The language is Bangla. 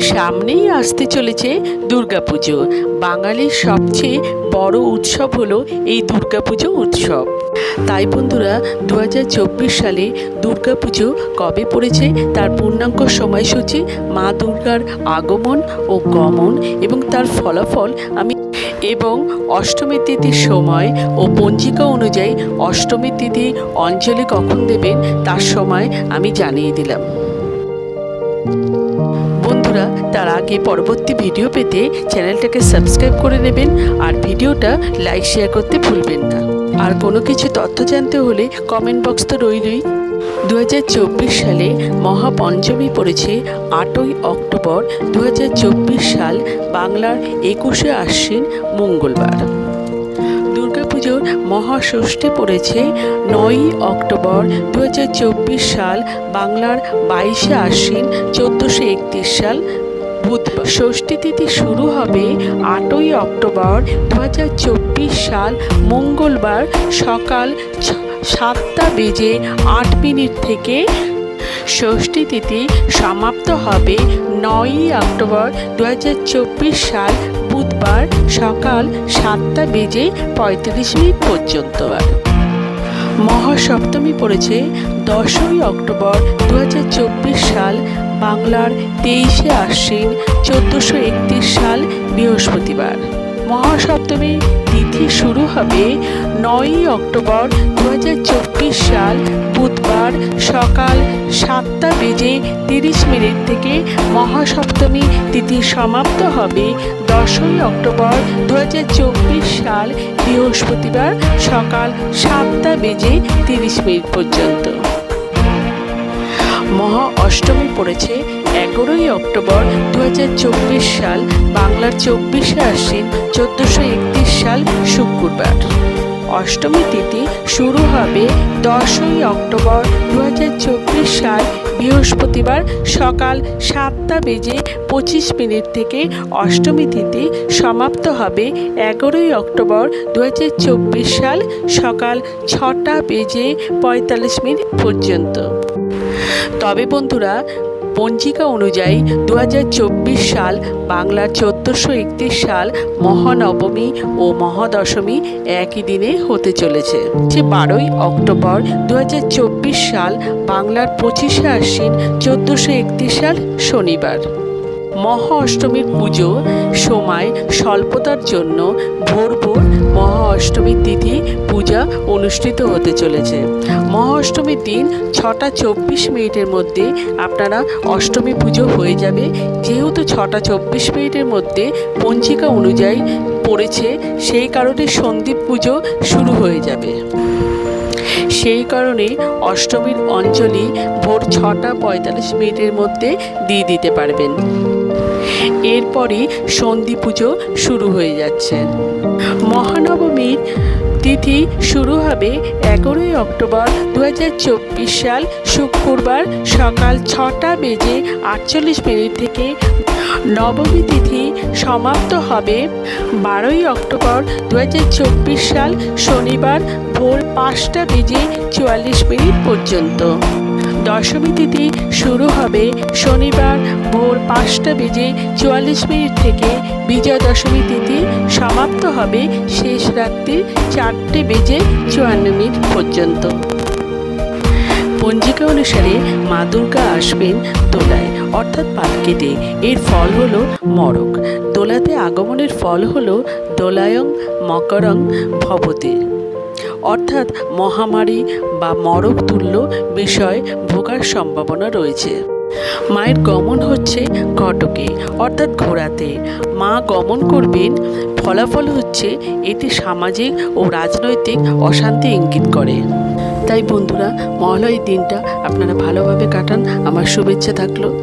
সামনেই আসতে চলেছে দুর্গাপুজো। বাঙালির সবচেয়ে বড় উৎসব হলো এই দুর্গাপুজো উৎসব। তাই বন্ধুরা দু হাজার চব্বিশ সালে দুর্গাপুজো কবে পড়েছে তার পূর্ণাঙ্গ সময়সূচি মা দুর্গার আগমন ও গমন এবং তার ফলাফল আমি এবং অষ্টমী তিথির সময় ও পঞ্জিকা অনুযায়ী অষ্টমী তিথি অঞ্জলি কখন দেবেন তার সময় আমি জানিয়ে দিলাম। বন্ধুরা, তার আগে পরবর্তী ভিডিও পেতে চ্যানেলটাকে সাবস্ক্রাইব করে নেবেন আর ভিডিওটা লাইক শেয়ার করতে ভুলবেন না। আর কোনো কিছু তথ্য জানতে হলে কমেন্ট বক্স তো রইলই। দু হাজার চব্বিশ সালে মহাপঞ্চমী পড়েছে আটই অক্টোবর দু হাজার চব্বিশ সাল বাংলার একুশে আশ্বিন মঙ্গলবার। দুর্গাপুজোর মহাষষ্ঠী পড়েছে নয়ই অক্টোবর দু হাজার চব্বিশ সাল, বাংলার বাইশে আশ্বিন, চোদ্দোশো একত্রিশ সাল বুধবার। ষষ্ঠী তিথি শুরু হবে আটই অক্টোবর দু হাজার চব্বিশ সাল, মঙ্গলবার সকাল সাতটা বেজে আট মিনিট থেকে ষষ্ঠী তিথি সমাপ্ত হবে নয়ই অক্টোবর দু হাজার চব্বিশ সাল বুধবার সকাল সাতটা বেজে পঁয়ত্রিশ মিনিট পর্যন্ত। মহাসপ্তমী পড়েছে দশই অক্টোবর দু হাজার চব্বিশ সাল বাংলার তেইশে আশ্বিন চোদ্দোশো একত্রিশ সাল বৃহস্পতিবার। মহাসপ্তমী তিথি শুরু হবে নয়ই অক্টোবর দু হাজার চব্বিশ সাল বুধবার সকাল সাতটা বেজে তিরিশ মিনিট থেকে মহাসপ্তমী তিথি সমাপ্ত হবে। দশই অক্টোবর দু হাজার চব্বিশ সাল বৃহস্পতিবার সকাল সাতটা বেজে তিরিশ মিনিট পর্যন্ত। মহা অষ্টমী পড়েছে এগারোই অক্টোবর দু হাজার চব্বিশ সাল, বাংলার চব্বিশে আশ্বিন, চোদ্দোশো সাল, শুক্রবার। অষ্টমী তিথি শুরু হবে দশই অক্টোবর দু হাজার চব্বিশ সাল, বৃহস্পতিবার সকাল সাতটা বেজে পঁচিশ মিনিট থেকে অষ্টমী তিথি সমাপ্ত হবে এগারোই অক্টোবর দু হাজার চব্বিশ সাল সকাল ছটা বেজে পঁয়তাল্লিশ মিনিট পর্যন্ত। তবে বন্ধুরা পঞ্জিকা অনুযায়ী দু হাজার চব্বিশ সাল, বাংলার চোদ্দোশো সাল, মহানবমী ও মহাদশমী একই দিনে হতে চলেছে। যে বারোই অক্টোবর দু হাজার চব্বিশ সাল, বাংলার পঁচিশে আশ্বিন, চোদ্দোশো সাল শনিবার। মহা অষ্টমীর পুজো, সময় স্বল্পতার জন্য ভোর ভোর মহা অষ্টমীর তিথি পূজা অনুষ্ঠিত হতে চলেছে। মহা অষ্টমীর দিন ছটা চব্বিশ মিনিটের মধ্যে আপনারা অষ্টমী পুজো হয়ে যাবে। যেহেতু ছটা চব্বিশ মিনিটের মধ্যে পঞ্জিকা অনুযায়ী পড়েছে, সেই কারণে সন্দীপ পুজো শুরু হয়ে যাবে। সেই কারণে অষ্টমীর অঞ্জলি ভোর ছটা পঁয়তাল্লিশ মিনিটের মধ্যে দিয়ে দিতে পারবেন। এরপরই সন্ধি পুজো শুরু হয়ে যাচ্ছে। মহানবমীর তিথি শুরু হবে এগারোই অক্টোবর দু হাজার চব্বিশ সাল শুক্রবার সকাল ছটা বেজে আটচল্লিশ মিনিট থেকে। নবমী তিথি সমাপ্ত হবে বারোই অক্টোবর দু হাজার চব্বিশ সাল শনিবার ভোর পাঁচটা বেজে চুয়াল্লিশ মিনিট পর্যন্ত। দশমী তিথি শুরু হবে শনিবার ভোর পাঁচটা বেজে চুয়াল্লিশ মিনিট থেকে বিজয়া দশমী তিথি সমাপ্ত হবে শেষ রাত্রি চারটে বেজে চুয়ান্ন মিনিট পর্যন্ত। পঞ্জিকা অনুসারে মা দুর্গা আসবেন দোলায়, অর্থাৎ পালকিতে এর ফল হলো মরক দোলাতে আগমনের ফল হলো দোলায়ং মকরং ভবতে অর্থাৎ মহামারী বা মরক তুল্য বিষয় ভোগার সম্ভাবনা রয়েছে। মায়ের গমন হচ্ছে ঘটকে অর্থাৎ ঘোড়াতে। মা গমন করবেন, ফলাফল হচ্ছে এটি সামাজিক ও রাজনৈতিক অশান্তি ইঙ্গিত করে। তাই বন্ধুরা, মহালয়ের দিনটা আপনারা ভালোভাবে কাটান। আমার শুভেচ্ছা থাকল।